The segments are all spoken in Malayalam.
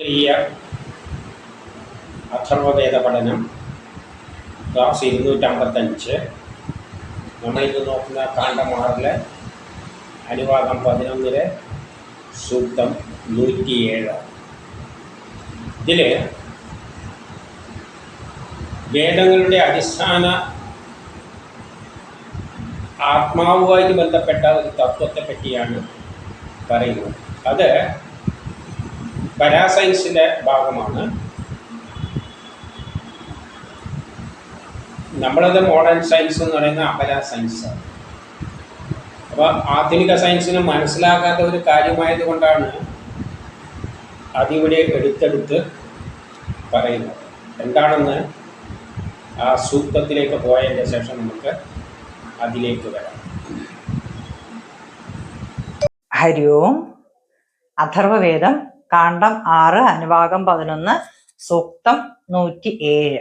ശാസ്ത്രീയ അഥർവവേദ പഠനം ക്ലാസ് ഇരുന്നൂറ്റമ്പത്തഞ്ച്. നമ്മളിന്ന് നോക്കുന്ന കാണ്ഡമാറിലെ അനുവാദം പതിനൊന്നിലെ സൂക്തം നൂറ്റിയേഴ്. ഇതിൽ വേദങ്ങളുടെ അടിസ്ഥാന ആത്മാവുമായിട്ട് ബന്ധപ്പെട്ട ഒരു തത്വത്തെ പറ്റിയാണ് പറയുന്നത്. അത് പരാസയൻസിന്റെ ഭാഗമാണ്. നമ്മളത് മോഡേൺ സയൻസ് എന്ന് പറയുന്ന അപര സയൻസ് അപ്പോൾ ആധുനിക സയൻസിന് മനസ്സിലാകാത്ത ഒരു കാര്യമായത് കൊണ്ടാണ് അതിവിടെ എടുത്തെടുത്ത് പറയുന്നത്. എന്താണെന്ന് ആ സൂക്തത്തിലേക്ക് പോയതിന്റെ ശേഷം നമുക്ക് അതിലേക്ക് വരാം. ഹരി ഓം. അഥർവവേദം കാണ്ഡം ആറ് അനുഭാഗം പതിനൊന്ന് സൂക്തം നൂറ്റി ഏഴ്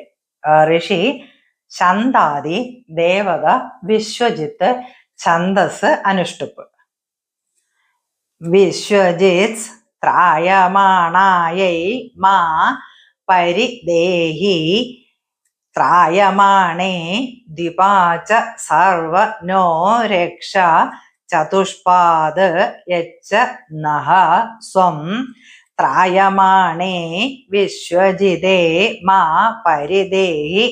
ഋഷി ശന്താദി ദേവത വിശ്വജിത്ത് ഛന്ദസ് അനുഷ്ടുപ്പ്. വിശ്വജിത് ത്രായമാണായൈ മാ പരിദേഹി ത്രായമാണേ ദ്വിപാച സർവ നോ രക്ഷ ചതുഷ്പാദ് യച്ച നഹ സ്വം ത്രായമാണേ. വിശ്വജിതേ മാ പരിദേഹി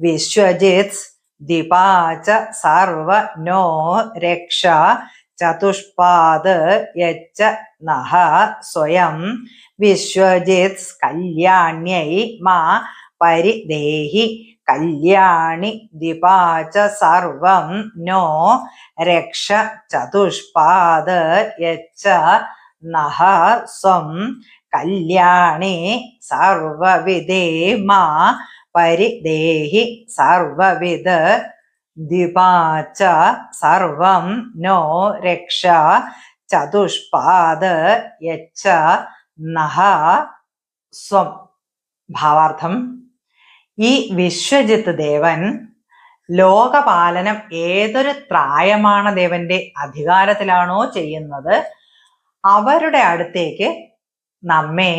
വിശ്വജിത് ദിപാച സർവ നോ രക്ഷ ചതുഷ്പാദ് യച്ച നഹ സ്വയം. വിശ്വജിത് കല്യാണ്യൈ മാ പരിദേഹി. കല്യാണി ദിപാച സർവം നോ രക്ഷ ചതുഷ്പാദ് യച്ച നഹ സ്വം കല്യാണി സർവവിധേ മാ പരിദേഹി സർവവിദ ദിപാച സർവം നോ രക്ഷ ചതുഷ്പാദ യച്ച നഹ സ്വം. ഭാവാർത്ഥം. ഈ വിശ്വജിത്ത് ദേവൻ ലോകപാലനം ഏതൊരു പ്രായമാണ് ദേവന്റെ അധികാരത്തിലാണോ ചെയ്യുന്നത്? അവരുടെ അടുത്തേക്ക് നമ്മെ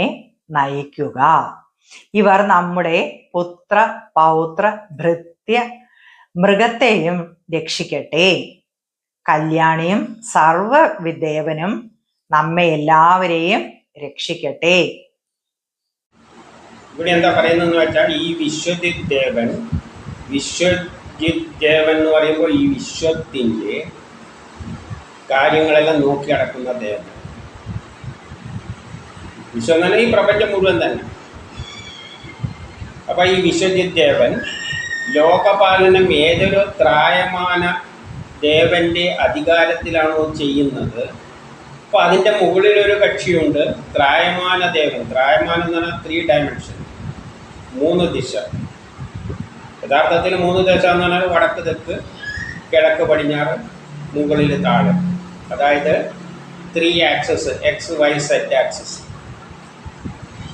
നയിക്കുക. ഇവർ നമ്മുടെ പുത്ര പൗത്ര ഭൃത്യ മൃഗത്തെയും രക്ഷിക്കട്ടെ. കല്യാണിയും സർവവിദേവനും നമ്മെ എല്ലാവരെയും രക്ഷിക്കട്ടെ. ഇവിടെ എന്താ പറയുന്നതെന്ന് വെച്ചാൽ ഈ വിശ്വജിത് ദേവൻ വിശ്വജിത് ദേവൻ എന്ന് പറയുമ്പോൾ ഈ വിശ്വത്തിന്റെ കാര്യങ്ങളെല്ലാം നോക്കി നടക്കുന്ന ദേവൻ വിശ്വം എന്ന് പറഞ്ഞാൽ ഈ പ്രപഞ്ചം മുഴുവൻ തന്നെ. അപ്പൊ ഈ വിശ്വജിത് ദേവൻ ലോകപാലനം ഏതൊരു ത്രായമാന ദേവന്റെ അധികാരത്തിലാണോ ചെയ്യുന്നത്? അപ്പോൾ അതിന്റെ മുകളിലൊരു കക്ഷിയുണ്ട് ത്രായമാന ദേവൻ. ത്രായമാനം എന്ന് പറഞ്ഞാൽ ത്രീ ഡയമെൻഷൻ മൂന്ന് ദിശ. യഥാർത്ഥത്തിൽ മൂന്ന് ദിശ എന്ന് പറഞ്ഞാൽ വടക്ക് തെക്ക് കിഴക്ക് പടിഞ്ഞാറ് മുകളിൽ താഴെ. അതായത് three axes X Y set axes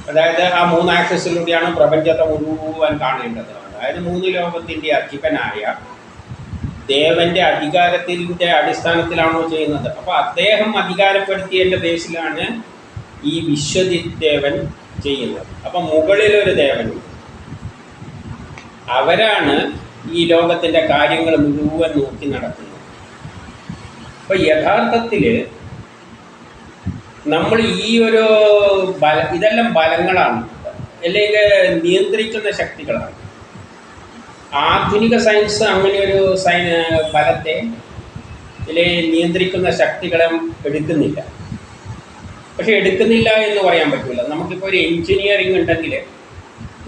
അതായത് ആ മൂന്ന് ആക്സസിലൂടെയാണ് പ്രപഞ്ചത്തെ മുഴുവൻ കാണേണ്ടത്. അതായത് മൂന്ന് ലോകത്തിന്റെ അധിപനായ ദേവന്റെ അധികാരത്തിന്റെ അടിസ്ഥാനത്തിലാണോ ചെയ്യുന്നത്. അപ്പോൾ അദ്ദേഹം അധികാരപ്പെടുത്തിയതിന്റെ ബേസിലാണ് ഈ വിശ്വജിത് ദേവൻ ചെയ്യുന്നത്. അപ്പം മുകളിലൊരു ദേവനുണ്ട് അവരാണ് ഈ ലോകത്തിന്റെ കാര്യങ്ങൾ മുഴുവൻ നോക്കി നടത്തുന്നത്. അപ്പം യഥാർത്ഥത്തിൽ നമ്മൾ ഈ ഒരു ബല ഇതെല്ലാം ബലങ്ങളാണ്. അല്ലെങ്കിൽ നിയന്ത്രിക്കുന്ന ശക്തികളാണ്. ആധുനിക സയൻസ് അങ്ങനെ ഒരു സൈ ബലത്തെ അല്ലെങ്കിൽ നിയന്ത്രിക്കുന്ന ശക്തികളെ എടുക്കുന്നില്ല. പക്ഷെ എടുക്കുന്നില്ല എന്ന് പറയാൻ പറ്റില്ല നമുക്കിപ്പോൾ ഒരു എൻജിനീയറിംഗ് ഉണ്ടെങ്കിൽ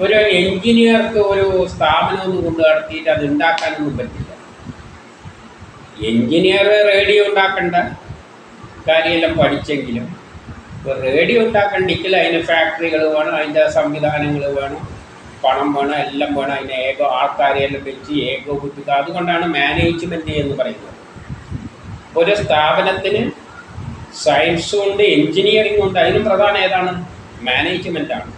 ഒരു എൻജിനീയർക്ക് ഒരു സ്ഥാപനം ഒന്ന് കൊണ്ടു നടത്തിയിട്ട് അത് ഉണ്ടാക്കാനൊന്നും പറ്റില്ല. എൻജിനീയർ റേഡിയോ ഉണ്ടാക്കേണ്ട കാര്യമെല്ലാം പഠിച്ചെങ്കിലും ഇപ്പോൾ റേഡിയോ ഉണ്ടാക്കണ്ടെങ്കിൽ അതിന് ഫാക്ടറികൾ വേണം അതിന്റെ സംവിധാനങ്ങൾ വേണം പണം വേണം എല്ലാം വേണം. അതിന് ഏകോ ആൾക്കാരെയെല്ലാം വെച്ച് ഏകോപിപ്പിക്കുക. അതുകൊണ്ടാണ് മാനേജ്മെന്റ് എന്ന് പറയുന്നത്. ഒരു സ്ഥാപനത്തിന് സയൻസും ഉണ്ട് എൻജിനീയറിംഗ് ഉണ്ട് അതിനും പ്രധാനം ഏതാണ്? മാനേജ്മെന്റാണ്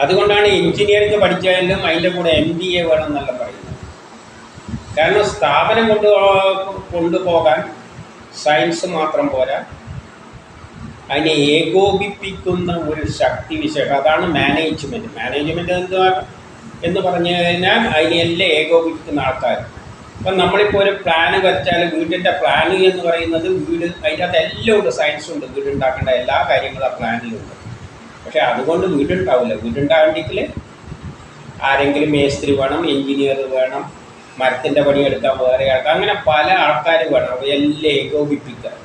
അതുകൊണ്ടാണ് എൻജിനീയറിംഗ് പഠിച്ചാലും അതിന്റെ കൂടെ എം ബി എ വേണം എന്നല്ല പറയുന്നത്. കാരണം സ്ഥാപനം കൊണ്ടു കൊണ്ടുപോകാൻ സയൻസ് മാത്രം പോരാ. അതിനെ ഏകോപിപ്പിക്കുന്ന ഒരു ശക്തി വിശേഷം. അതാണ് മാനേജ്മെന്റ് മാനേജ്മെന്റ് എന്താ എന്ന് പറഞ്ഞു കഴിഞ്ഞാൽ അതിനെല്ലാം ഏകോപിപ്പിക്കുന്ന ആൾക്കാർ. അപ്പം നമ്മളിപ്പോൾ ഒരു പ്ലാൻ വരച്ചാൽ വീടിന്റെ പ്ലാന് എന്ന് പറയുന്നത് വീട് അതിന്റെ അകത്ത് എല്ലാം ഉണ്ട് സയൻസ് ഉണ്ട്. വീട് ഉണ്ടാക്കേണ്ട എല്ലാ കാര്യങ്ങളും ആ പ്ലാനിലുണ്ട് പക്ഷേ അതുകൊണ്ട് വീടുണ്ടാവില്ല. വീടുണ്ടാകണ്ടെങ്കിൽ ആരെങ്കിലും മേസ്ത്രി വേണം എഞ്ചിനീയർ വേണം മരത്തിന്റെ പണിയെടുക്കാൻ വേറെ ആൾക്കാർ. അങ്ങനെ പല ആൾക്കാർ വേണം. അവയെല്ലാം ഏകോപിപ്പിക്കാൻ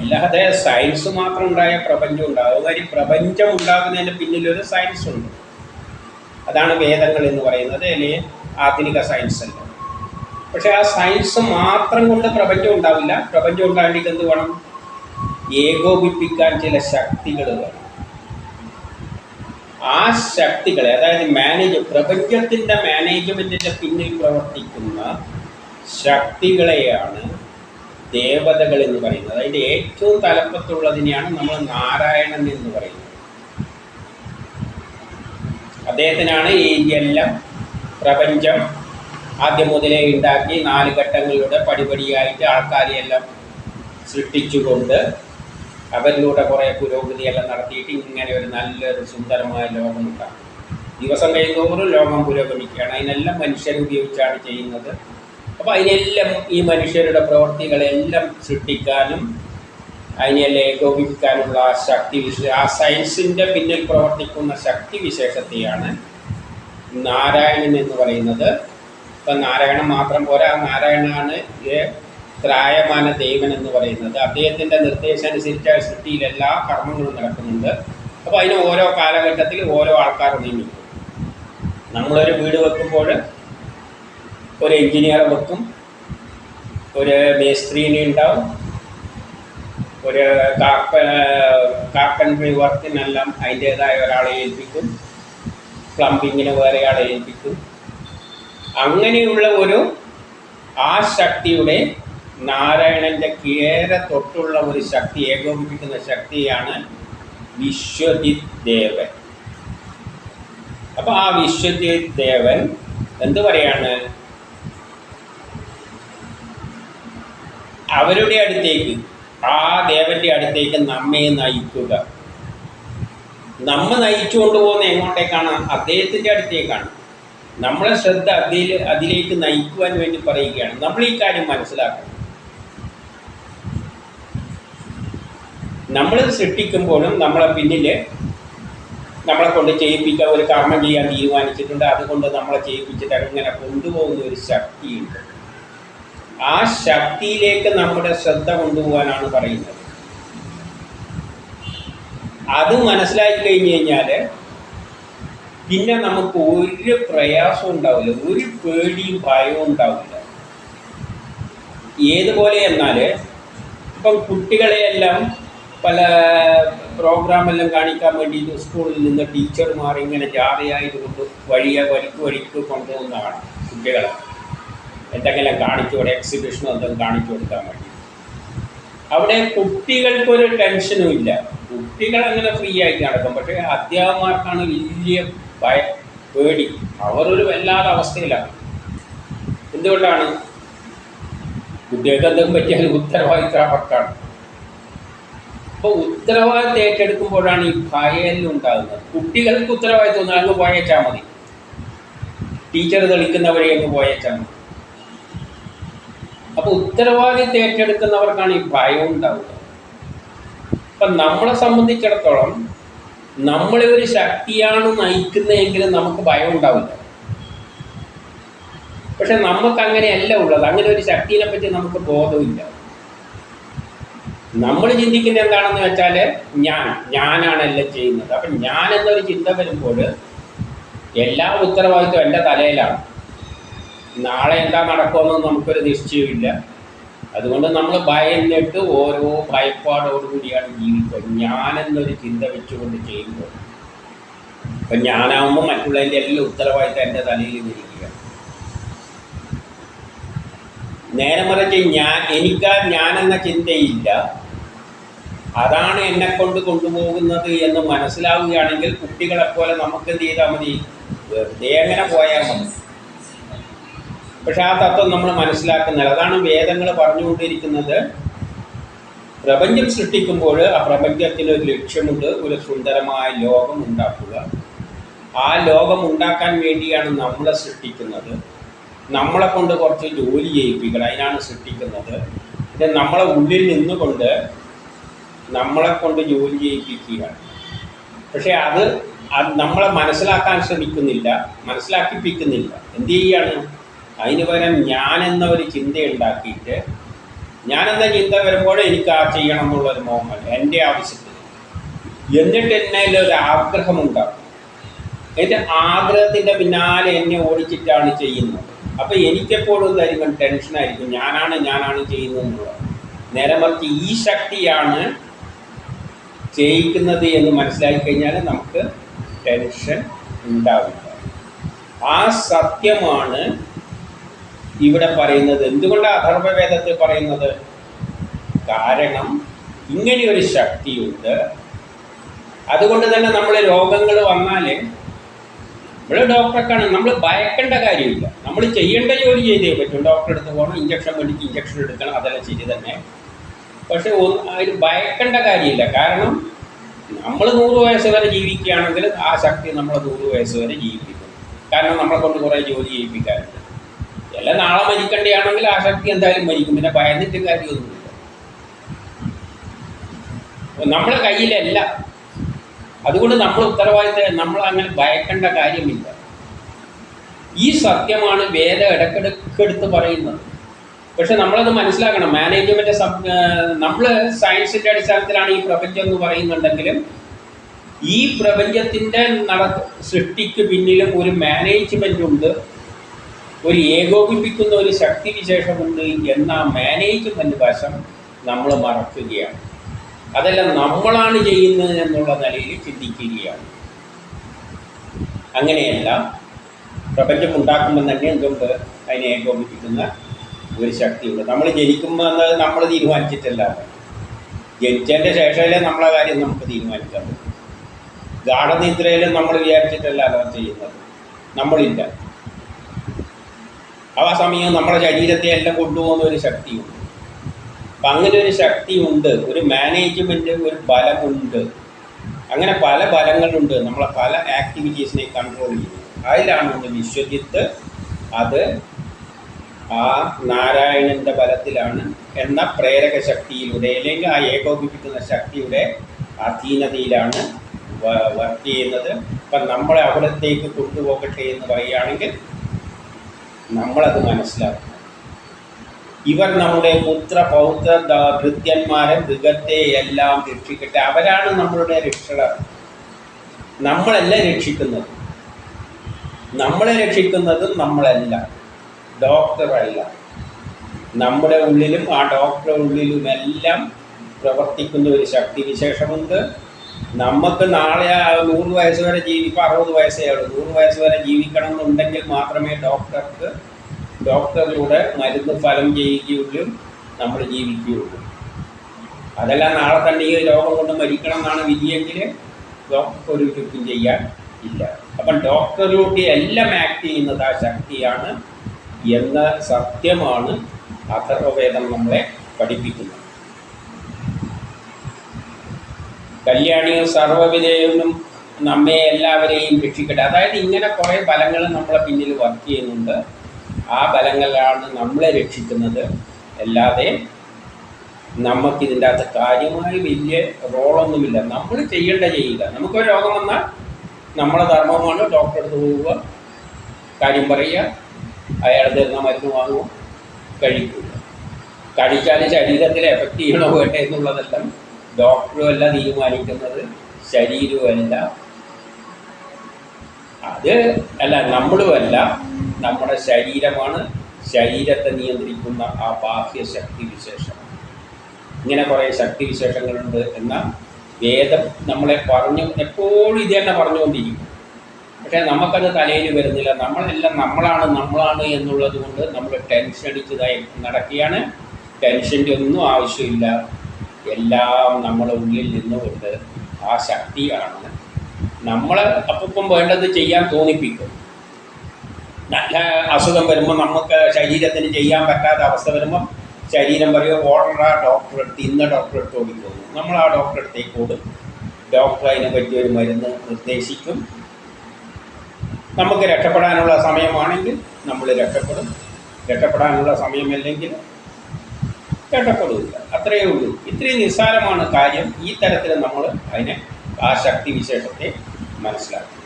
അല്ലാതെ സയൻസ് മാത്രം ഉണ്ടായ പ്രപഞ്ചം ഉണ്ടാകും കാര്യം പ്രപഞ്ചം ഉണ്ടാകുന്നതിന് പിന്നിലൊരു സയൻസ് ഉണ്ട്. അതാണ് വേദങ്ങൾ എന്ന് പറയുന്നത്. അല്ലെങ്കിൽ ആധുനിക സയൻസ് അല്ല പക്ഷേ ആ സയൻസ് മാത്രം കൊണ്ട് പ്രപഞ്ചം ഉണ്ടാവില്ല. പ്രപഞ്ചം ഉണ്ടാകേണ്ടിക്ക് എന്ത് വേണം? ഏകോപിപ്പിക്കാൻ ചില ശക്തികൾ വേണം. ആ ശക്തികളെ അതായത് മാനേജ് പ്രപഞ്ചത്തിന്റെ മാനേജ്മെന്റിന്റെ പിന്നിൽ പ്രവർത്തിക്കുന്ന ശക്തികളെയാണ് ദേവതകൾ എന്ന് പറയുന്നത്. അതിന്റെ ഏറ്റവും തലപ്പത്തുള്ളതിനെയാണ് നമ്മൾ നാരായണൻ എന്ന് പറയുന്നത്. അദ്ദേഹത്തിനാണ് ഈ എല്ലാം പ്രപഞ്ചം ആദ്യം മുതലേ ഉണ്ടാക്കി നാല് ഘട്ടങ്ങളിലൂടെ പടിപടിയായിട്ട് ആൾക്കാരെയെല്ലാം സൃഷ്ടിച്ചുകൊണ്ട് അവരിലൂടെ കുറേ പുരോഗതിയെല്ലാം നടത്തിയിട്ട് ഇങ്ങനെ ഒരു നല്ലൊരു സുന്ദരമായ ലോകം ഉണ്ടാകും ദിവസം കഴിയുമ്പോൾ ലോകം പുരോഗമിക്കുകയാണ്. അതിനെല്ലാം മനുഷ്യർ ഉപയോഗിച്ചാണ് ചെയ്യുന്നത്. അപ്പോൾ അതിനെല്ലാം ഈ മനുഷ്യരുടെ പ്രവൃത്തികളെല്ലാം സൃഷ്ടിക്കാനും അതിനെല്ലാം ഏകോപിപ്പിക്കാനുള്ള ആ ശക്തി വിശേ ആ സയൻസിന്റെ പിന്നിൽ പ്രവർത്തിക്കുന്ന ശക്തി വിശേഷത്തെയാണ് നാരായണൻ എന്ന് പറയുന്നത്. ഇപ്പം നാരായണൻ മാത്രം പോരാ. നാരായണനാണ് ത്രായമാന ദൈവൻ എന്ന് പറയുന്നത്. അദ്ദേഹത്തിന്റെ നിർദ്ദേശമനുസരിച്ച് സൃഷ്ടിയിൽ എല്ലാ കർമ്മങ്ങളും നടക്കുന്നുണ്ട്. അപ്പോൾ അതിന് ഓരോ കാലഘട്ടത്തിൽ ഓരോ ആൾക്കാർ നിയമിക്കും. നമ്മളൊരു വീട് വെക്കുമ്പോൾ ഒരു എഞ്ചിനീയർ വെക്കും. ഒരു മേസ്ത്രീനെ ഉണ്ടാവും. ഒരു കാർപ്പ കാർപ്പൻട്രി വർക്കിനെല്ലാം അതിന്റേതായ ഒരാളെ ഏൽപ്പിക്കും. പ്ലംബിങ്ങിന് വേറെയാളെ ഏൽപ്പിക്കും. അങ്ങനെയുള്ള ഒരു ആ ശക്തിയുടെ നാരായണന്റെ കേര തൊട്ടുള്ള ഒരു ശക്തി ഏകോപിപ്പിക്കുന്ന ശക്തിയാണ് വിശ്വജിത് ദേവൻ അപ്പോൾ ആ വിശ്വജിത് ദേവൻ എന്ത് പറയാണ്? അവരുടെ അടുത്തേക്ക് ആ ദേവന്റെ അടുത്തേക്ക് നമ്മെ നയിക്കുക. നമ്മ നയിച്ചു കൊണ്ടുപോകുന്ന എങ്ങോട്ടേക്കാണ്? അദ്ദേഹത്തിന്റെ അടുത്തേക്കാണ്. നമ്മളെ ശ്രദ്ധ അതിൽ അതിലേക്ക് നയിക്കുവാൻ വേണ്ടി പറയുകയാണ്. നമ്മൾ ഈ കാര്യം മനസ്സിലാക്കണം. നമ്മൾ സൃഷ്ടിക്കുമ്പോഴും നമ്മളെ പിന്നിൽ നമ്മളെ കൊണ്ട് ചെയ്യിപ്പിക്കാൻ ഒരു കർമ്മം ചെയ്യാൻ തീരുമാനിച്ചിട്ടുണ്ട്. അതുകൊണ്ട് നമ്മളെ ചെയ്യിപ്പിച്ചിട്ട് അങ്ങനെ കൊണ്ടുപോകുന്ന ഒരു ശക്തിയുണ്ട്. ആ ശക്തിയിലേക്ക് നമ്മുടെ ശ്രദ്ധ കൊണ്ടുപോകാനാണ് പറയുന്നത്. അത് മനസ്സിലാക്കി കഴിഞ്ഞു കഴിഞ്ഞാൽ പിന്നെ നമുക്ക് ഒരു പ്രയാസവും ഉണ്ടാവില്ല ഒരു പേടിയും ഭയവും ഉണ്ടാവില്ല. ഏതുപോലെ എന്നാൽ ഇപ്പം കുട്ടികളെയെല്ലാം പല പ്രോഗ്രാമെല്ലാം കാണിക്കാൻ വേണ്ടിയിട്ട് സ്കൂളിൽ നിന്ന് ടീച്ചർമാർ ഇങ്ങനെ ജാഥയായതുകൊണ്ട് വഴിയെ വഴിക്ക് വഴിക്ക് കൊണ്ടുപോകുന്നതാണ് കുട്ടികളെ. എന്തെങ്കിലും കാണിച്ചു കൊടുക്കുക എക്സിബിഷനോ എന്തെങ്കിലും കാണിച്ചു കൊടുക്കാൻ വേണ്ടി. അവിടെ കുട്ടികൾക്കൊരു ടെൻഷനും ഇല്ല. കുട്ടികൾ അങ്ങനെ ഫ്രീ ആയിട്ട് നടക്കും. പക്ഷേ അധ്യാപകന്മാർക്കാണ് വലിയ ഭയ പേടി. അവരൊരു വല്ലാത്ത അവസ്ഥയിലാണ്. എന്തുകൊണ്ടാണ്? കുട്ടികൾക്ക് എന്തെങ്കിലും പറ്റിയാൽ ഉത്തരവാദിത്തം അവർക്കാണ്. അപ്പോൾ ഉത്തരവാദിത്തം ഏറ്റെടുക്കുമ്പോഴാണ് ഈ ഭയം ഉണ്ടാകുന്നത്. കുട്ടികൾക്ക് ഉത്തരവാദിത്തം ഒന്നും അങ്ങ് പോയേച്ചാൽ മതി. ടീച്ചർ തെളിക്കുന്നവരെ അങ്ങ് പോയേച്ചാൽ മതി. അപ്പോൾ ഉത്തരവാദിത്തം ഏറ്റെടുക്കുന്നവർക്കാണ് ഈ ഭയം ഉണ്ടാവുക. അപ്പം നമ്മളെ സംബന്ധിച്ചിടത്തോളം നമ്മളെ ഒരു ശക്തിയാണ് നയിക്കുന്നതെങ്കിൽ നമുക്ക് ഭയം ഉണ്ടാവില്ല. പക്ഷെ നമുക്ക് അങ്ങനെയല്ല ഉള്ളത്. അങ്ങനെ ഒരു ശക്തിനെ പറ്റി നമുക്ക് ബോധമില്ല. നമ്മൾ ചിന്തിക്കുന്ന എന്താണെന്ന് വെച്ചാൽ ഞാൻ ഞാനാണ് എല്ലാം ചെയ്യുന്നത്. അപ്പം ഞാൻ എന്നൊരു ചിന്ത വരുമ്പോൾ എല്ലാ ഉത്തരവാദിത്വം എന്റെ തലയിലാണ്. നാളെ എന്താ നടക്കുമെന്ന് നമുക്കൊരു നിശ്ചയമില്ല അതുകൊണ്ട് നമ്മൾ ഭയന്നിട്ട് ഓരോ ഭയപ്പാടോടുകൂടിയാണ് ജീവിക്കുക. ഞാനെന്നൊരു ചിന്ത വെച്ചുകൊണ്ട് ചെയ്യുമ്പോൾ ഇപ്പം ഞാനാവുമ്പോൾ മറ്റുള്ളതിന്റെ എല്ലാം ഉത്തരവാദിത്തം എന്റെ തലയിൽ ഇരിക്കുക നേരെ മറിച്ച് ഞാൻ എനിക്കാ ഞാനെന്ന ചിന്തയില്ല. അതാണ് എന്നെ കൊണ്ട് കൊണ്ടുപോകുന്നത് എന്ന് മനസ്സിലാവുകയാണെങ്കിൽ കുട്ടികളെപ്പോലെ നമുക്ക് എന്ത് ചെയ്താൽ മതി? വെറുതെ അങ്ങനെ പോയാൽ മതി. പക്ഷെ ആ തത്വം നമ്മൾ മനസ്സിലാക്കുന്നില്ല. അതാണ് വേദങ്ങൾ പറഞ്ഞുകൊണ്ടിരിക്കുന്നത്. പ്രപഞ്ചം സൃഷ്ടിക്കുമ്പോൾ ആ പ്രപഞ്ചത്തിന് ഒരു ലക്ഷ്യമുണ്ട് ഒരു സുന്ദരമായ ലോകം ഉണ്ടാക്കുക. ആ ലോകം ഉണ്ടാക്കാൻ വേണ്ടിയാണ് നമ്മളെ സൃഷ്ടിക്കുന്നത്. നമ്മളെ കൊണ്ട് കുറച്ച് ജോലി ചെയ്യിപ്പിക്കണം അതിനാണ് സൃഷ്ടിക്കുന്നത്. ഇത് നമ്മളെ ഉള്ളിൽ നിന്നുകൊണ്ട് നമ്മളെ കൊണ്ട് ജോലി ചെയ്യിപ്പിക്കുകയാണ് പക്ഷേ അത് നമ്മളെ മനസ്സിലാക്കാൻ ശ്രമിക്കുന്നില്ല മനസ്സിലാക്കിപ്പിക്കുന്നില്ല. എന്ത് ചെയ്യാണ്? അതിന് പകരം ഞാൻ എന്ന ഒരു ചിന്ത ഉണ്ടാക്കിയിട്ട് ഞാൻ എന്ന ചിന്ത വരുമ്പോൾ എനിക്ക് ആ ചെയ്യണം എന്നുള്ളൊരു മോഹമല്ല എന്റെ ആവശ്യത്തിന്. എന്നിട്ട് എന്നെ ഒരു ആഗ്രഹമുണ്ടാക്കും. എന്റെ ആഗ്രഹത്തിന്റെ പിന്നാലെ എന്നെ ഓടിച്ചിട്ടാണ് ചെയ്യുന്നത്. അപ്പോൾ എനിക്കെപ്പോഴും എന്തായിരിക്കും ടെൻഷനായിരിക്കും ഞാനാണ് ഞാനാണ് ചെയ്യുന്നത് എന്നുള്ളത്. നേരെ മറിച്ച് ഈ ശക്തിയാണ് ചെയ്യിക്കുന്നത് എന്ന് മനസ്സിലാക്കി കഴിഞ്ഞാൽ നമുക്ക് ടെൻഷൻ ഉണ്ടാവില്ല. ആ സത്യമാണ് ഇവിടെ പറയുന്നത് എന്തുകൊണ്ടാണ് അധർമ്മവേദത്തിൽ പറയുന്നത്? കാരണം ഇങ്ങനെയൊരു ശക്തിയുണ്ട്. അതുകൊണ്ട് തന്നെ നമ്മൾ രോഗങ്ങൾ വന്നാൽ നമ്മൾ ഡോക്ടറെ കാണും നമ്മൾ ഭയക്കേണ്ട കാര്യമില്ല. നമ്മൾ ചെയ്യേണ്ട ജോലി ചെയ്തേ പറ്റും ഡോക്ടറെ അടുത്ത് പോകണം ഇഞ്ചക്ഷൻ വേണ്ടിക്ക് ഇഞ്ചക്ഷൻ എടുക്കണം അതെല്ലാം ശരി തന്നെ. പക്ഷെ അതിന് ഭയക്കേണ്ട കാര്യമില്ല. കാരണം നമ്മൾ നൂറ് വയസ്സ് വരെ ജീവിക്കുകയാണെങ്കിൽ ആ ശക്തി നമ്മൾ നൂറ് വയസ്സ് വരെ ജീവിപ്പിക്കും കാരണം നമ്മളെ കൊണ്ട് കുറേ ജോലി ചെയ്യിപ്പിക്കാറുണ്ട് എല്ലാം നാളെ മരിക്കണ്ടയാണെങ്കിൽ ആ ശക്തി എന്തായാലും മരിക്കും. പിന്നെ ഭയന്നിട്ട് കാര്യമൊന്നുമില്ല നമ്മളെ കയ്യിലല്ല. അതുകൊണ്ട് നമ്മൾ ഉത്തരവാദിത്തം നമ്മൾ അങ്ങനെ ഭയക്കേണ്ട കാര്യമില്ല. ഈ സത്യമാണ് വേദ ഇടക്കിടക്കെടുത്ത് പറയുന്നത്. പക്ഷെ നമ്മളത് മനസ്സിലാക്കണം. മാനേജ്മെന്റ് നമ്മൾ സയൻസിന്റെ അടിസ്ഥാനത്തിലാണ് ഈ പ്രപഞ്ചം എന്ന് പറയുന്നുണ്ടെങ്കിലും ഈ പ്രപഞ്ചത്തിന്റെ നട സൃഷ്ടിക്ക് പിന്നിലും ഒരു മാനേജ്മെന്റ് ഉണ്ട്. ഒരു ഏകോപിപ്പിക്കുന്ന ഒരു ശക്തി വിശേഷമുണ്ട് എന്ന മാനേജ്മെന്റ് വശം നമ്മൾ മറക്കുകയാണ്. അതെല്ലാം നമ്മളാണ് ചെയ്യുന്നത് എന്നുള്ള നിലയിൽ ചിന്തിക്കുകയാണ്. അങ്ങനെയല്ല പ്രപഞ്ചം ഉണ്ടാക്കുമ്പോൾ തന്നെ എന്തുണ്ട്? അതിനെ ഏകോപിപ്പിക്കുന്ന ഒരു ശക്തിയുണ്ട്. നമ്മൾ ജനിക്കുമ്പോൾ എന്നത് നമ്മൾ തീരുമാനിച്ചിട്ടല്ല. ജനിച്ചതിന്റെ ശേഷമല്ലേ നമ്മളെ കാര്യം നമുക്ക് തീരുമാനിക്കാം ഗാഠനിദ്രയിലും നമ്മൾ വിചാരിച്ചിട്ടല്ല ചെയ്യുന്നത്. നമ്മളില്ല. ആ സമയം നമ്മുടെ ശരീരത്തെ എല്ലാം കൊണ്ടുപോകുന്ന ഒരു ശക്തിയുണ്ട്. അപ്പം അങ്ങനെ ഒരു ശക്തിയുണ്ട് ഒരു മാനേജ്മെന്റ് ഒരു ബലമുണ്ട്. അങ്ങനെ പല ബലങ്ങളുണ്ട് നമ്മളെ പല ആക്ടിവിറ്റീസിനെ കൺട്രോൾ ചെയ്യുന്നത്. അതിലാണ് ഒന്ന് വിശ്വജിത്ത് അത് ആ നാരായണന്റെ ബലത്തിലാണ് എന്ന പ്രേരക ശക്തിയിലൂടെ അല്ലെങ്കിൽ ആ ഏകോപിപ്പിക്കുന്ന ശക്തിയുടെ അധീനതയിലാണ് വർക്ക് ചെയ്യുന്നത്. അപ്പം നമ്മളെ അവിടത്തേക്ക് കൊണ്ടുപോകട്ടെ എന്ന് പറയുകയാണെങ്കിൽ നമ്മളത് മനസ്സിലാക്കണം. ഇവർ നമ്മുടെ പുത്ര പൗത്ര ഭൃത്യന്മാരെ മൃഗത്തെ എല്ലാം രക്ഷിക്കട്ടെ. അവരാണ് നമ്മളുടെ രക്ഷകർ. നമ്മളല്ല രക്ഷിക്കുന്നത്. നമ്മളെ രക്ഷിക്കുന്നത് നമ്മളല്ല. ഡോക്ടറല്ല. നമ്മുടെ ഉള്ളിലും ആ ഡോക്ടറുടെ ഉള്ളിലുമെല്ലാം പ്രവർത്തിക്കുന്ന ഒരു ശക്തി വിശേഷമുണ്ട് നമുക്ക് നാളെ നൂറ് വയസ്സ് വരെ ജീവിപ്പം അറുപത് വയസ്സേ ഉള്ളൂ. നൂറ് വയസ്സ് വരെ ജീവിക്കണം എന്നുണ്ടെങ്കിൽ മാത്രമേ ഡോക്ടർക്ക് ഡോക്ടറിലൂടെ മരുന്ന് ഫലം ചെയ്യുകയുള്ളൂ നമ്മൾ ജീവിക്കുകയുള്ളൂ. അതല്ല നാളെ തന്നെ ഈ രോഗം കൊണ്ട് മരിക്കണം എന്നാണ് വിധിയെങ്കിൽ ഡോക്ടർക്ക് ഒരു ചുറ്റും ചെയ്യാൻ ഇല്ല. അപ്പം ഡോക്ടറിലൂടെ എല്ലാം ആക്ട് ചെയ്യുന്നത് ആ ശക്തിയാണ് എന്ന സത്യമാണ് അഥർവവേദം നമ്മളെ പഠിപ്പിക്കുന്നത്. കല്യാണിയും സർവവിധേയനും നമ്മെ എല്ലാവരെയും രക്ഷിക്കട്ടെ. അതായത് ഇങ്ങനെ കുറേ ബലങ്ങൾ നമ്മളെ പിന്നിൽ വർക്ക് ചെയ്യുന്നുണ്ട്. ആ ബലങ്ങളാണ് നമ്മളെ രക്ഷിക്കുന്നത്. അല്ലാതെ നമുക്കിതിന്റെ അകത്ത് കാര്യമായി വലിയ റോളൊന്നുമില്ല. നമ്മൾ ചെയ്യേണ്ട ചെയ്യുക നമുക്കൊരു രോഗം വന്നാൽ നമ്മളെ ധർമ്മമാണ്. ഡോക്ടറെ പോവുക. കാര്യം പറയുക. അയാൾ തരുന്ന മരുന്ന് വാങ്ങുക. കഴിക്കുക. കഴിച്ചാൽ ശരീരത്തിൽ എഫക്റ്റ് ചെയ്യണോ വേണ്ടേ എന്നുള്ളതെല്ലാം ഡോക്ടറുമല്ല തീരുമാനിക്കുന്നത് ശരീരവുമല്ല അത് അല്ല നമ്മളുമല്ല നമ്മുടെ ശരീരമാണ്. ശരീരത്തെ നിയന്ത്രിക്കുന്ന ആ ബാഹ്യ ശക്തി വിശേഷം ഇങ്ങനെ കുറേ ശക്തി വിശേഷങ്ങളുണ്ട് എന്ന വേദം നമ്മളെ പറഞ്ഞു എപ്പോഴും ഇത് തന്നെ പറഞ്ഞുകൊണ്ടിരിക്കും. പക്ഷേ നമുക്കത് തലയിൽ വരുന്നില്ല. നമ്മളെല്ലാം നമ്മളാണ് നമ്മളാണ് എന്നുള്ളത് കൊണ്ട് നമ്മൾ ടെൻഷൻ അടിച്ചതായി നടക്കുകയാണ്. ടെൻഷന്റെ ഒന്നും ആവശ്യമില്ല. എല്ലാം നമ്മുടെ ഉള്ളിൽ നിന്നുകൊണ്ട് ആ ശക്തിയാണ് നമ്മളെ അപ്പം വേണ്ടത് ചെയ്യാൻ തോന്നിപ്പിക്കും. നല്ല അസുഖം വരുമ്പോൾ നമുക്ക് ശരീരത്തിന് ചെയ്യാൻ പറ്റാത്ത അവസ്ഥ വരുമ്പം ശരീരം പറയുക ഓർഡർ ആ ഡോക്ടറെ അടുത്ത് ഇന്ന ഡോക്ടറെ അടുത്ത് പോകും. നമ്മൾ ആ ഡോക്ടറെ അടുത്തേക്ക് ഓടും. ഡോക്ടർ അതിനെ പറ്റിയൊരു മരുന്ന് നിർദ്ദേശിക്കും. നമുക്ക് രക്ഷപ്പെടാനുള്ള സമയമാണെങ്കിൽ നമ്മൾ രക്ഷപ്പെടും. രക്ഷപ്പെടാനുള്ള സമയമല്ലെങ്കിൽ രക്ഷപ്പെടില്ല അത്രയേ ഉള്ളൂ. ഇത്രയും നിസ്സാരമാണ് കാര്യം. ഈ തരത്തിൽ നമ്മൾ അതിനെ ആ ശക്തി വിശേഷത്തെ മനസ്സിലാക്കും